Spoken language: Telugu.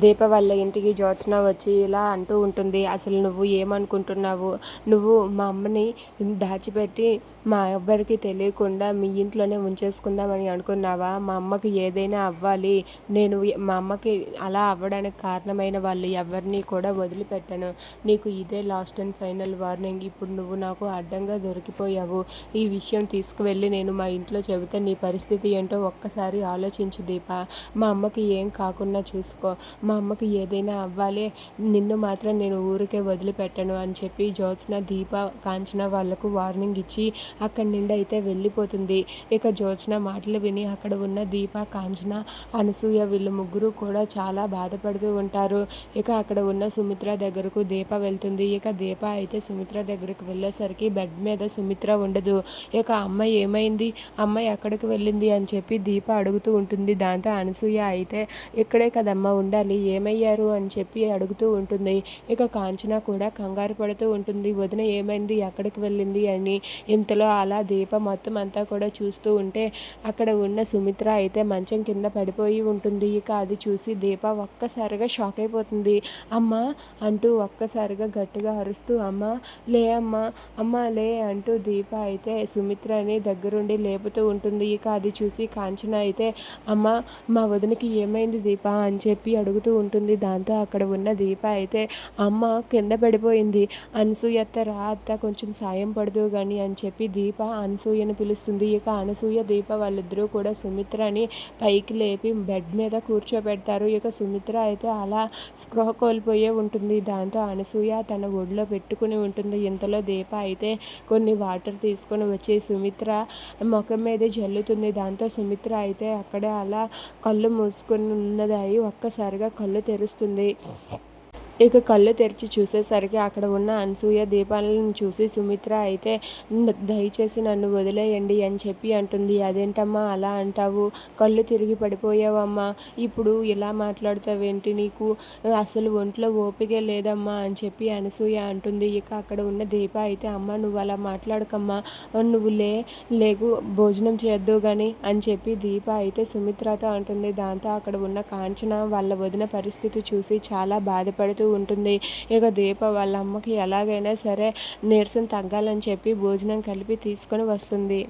దీప వాళ్ళ ఇంటికి జ్యోత్స్న వచ్చి ఇలా అంటూ ఉంటుంది. అసలు నువ్వు ఏమనుకుంటున్నావు? నువ్వు మా అమ్మని దాచిపెట్టి మా ఎవ్వరికి తెలియకుండా మీ ఇంట్లోనే ఉంచేసుకుందామని అనుకున్నావా? మా అమ్మకి ఏదైనా అవ్వాలి. నేను మా అమ్మకి అలా అవ్వడానికి కారణమైన వాళ్ళు ఎవరిని కూడా వదిలిపెట్టాను. నీకు ఇదే లాస్ట్ అండ్ ఫైనల్ వార్నింగ్. ఇప్పుడు నువ్వు నాకు అడ్డంగా దొరికిపోయావు. ఈ విషయం తీసుకువెళ్ళి నేను మా ఇంట్లో చెబితే నీ పరిస్థితి ఏంటో ఒక్కసారి ఆలోచించు దీప. మా అమ్మకి ఏం కాకుండా చూసుకో. మా అమ్మకి ఏదైనా అవ్వాలి నిన్ను మాత్రం నేను ఊరికే వదిలిపెట్టను అని చెప్పి జ్యోత్స్న దీప కాంచన వాళ్ళకు వార్నింగ్ ఇచ్చి అక్కడి నుండి అయితే వెళ్ళిపోతుంది. ఇక జ్యోత్స్న మాటలు విని అక్కడ ఉన్న దీప కాంచన అనసూయ వీళ్ళు ముగ్గురు కూడా చాలా బాధపడుతూ ఉంటారు. ఇక అక్కడ ఉన్న సుమిత్ర దగ్గరకు దీప వెళ్తుంది. ఇక దీప అయితే సుమిత్ర దగ్గరకు వెళ్ళేసరికి బెడ్ మీద సుమిత్ర ఉండదు. ఇక అమ్మాయి ఏమైంది? అమ్మాయి ఎక్కడికి వెళ్ళింది అని చెప్పి దీప అడుగుతూ ఉంటుంది. దాంతో అనసూయ అయితే ఇక్కడే కదమ్మా ఉండాలి. వాళ్ళు ఏమయ్యారు అని చెప్పి అడుగుతూ ఉంటుంది. ఇక కాంచన కూడా కంగారు పడుతూ ఉంటుంది. వదిన ఏమైంది? ఎక్కడికి వెళ్ళింది అని ఇంతలో అలా దీప మొత్తం అంతా కూడా చూస్తూ ఉంటే అక్కడ ఉన్న సుమిత్ర అయితే మంచం కింద పడిపోయి ఉంటుంది. ఇక అది చూసి దీప ఒక్కసారిగా షాక్ అయిపోతుంది. అమ్మ అంటూ ఒక్కసారిగా గట్టిగా అరుస్తూ అమ్మ లే అమ్మ అమ్మ లే అంటూ దీప అయితే సుమిత్రని దగ్గరుండి లేపుతూ ఉంటుంది. ఇక అది చూసి కాంచన అయితే అమ్మ మా వదినకి ఏమైంది దీప? అని చెప్పి అడుగు అడుగుతూ ఉంటుంది. దాంతో అక్కడ ఉన్న దీప అయితే అమ్మ కింద పడిపోయింది. అనసూయ అత్త రా అత్త కొంచెం సాయం పడదు కానీ అని చెప్పి దీప అనసూయని పిలుస్తుంది. ఇక అనసూయ దీప వాళ్ళిద్దరూ కూడా సుమిత్రని పైకి లేపి బెడ్ మీద కూర్చోబెడతారు. ఇక సుమిత్ర అయితే అలా స్పృహ కోల్పోయే ఉంటుంది. దాంతో అనసూయ తన ఒడిలో పెట్టుకుని ఉంటుంది. ఇంతలో దీప అయితే కొన్ని వాటర్ తీసుకొని వచ్చి సుమిత్ర ముఖం మీద జల్లుతుంది. దాంతో సుమిత్ర అయితే అక్కడే అలా కళ్ళు మూసుకొని ఉన్నదాయి ఒక్కసారిగా కళ్ళు తెరుస్తుంది. ఇక కళ్ళు తెరిచి చూసేసరికి అక్కడ ఉన్న అనసూయ దీపాలను చూసి సుమిత్ర అయితే దయచేసి నన్ను వదిలేయండి అని చెప్పి అంటుంది. అదేంటమ్మా అలా అంటావు? కళ్ళు తిరిగి పడిపోయావమ్మా. ఇప్పుడు ఇలా మాట్లాడతావేంటి నీకు? అసలు ఒంట్లో ఓపిక లేదమ్మా అని చెప్పి అనసూయ అంటుంది. ఇక అక్కడ ఉన్న దీప అయితే అమ్మ నువ్వు అలా మాట్లాడకమ్మా. నువ్వు లే లేకు భోజనం చేద్దు కానీ అని చెప్పి దీప అయితే సుమిత్రతో అంటుంది. దాంతో అక్కడ ఉన్న కాంచన వాళ్ళ వదిన పరిస్థితి చూసి చాలా బాధపడుతూ ఉంటుంది. ఇక దీప వాళ్ళ అమ్మకి ఎలాగైనా సరే నీరసం తగ్గాలని చెప్పి భోజనం కలిపి తీసుకొని వస్తుంది.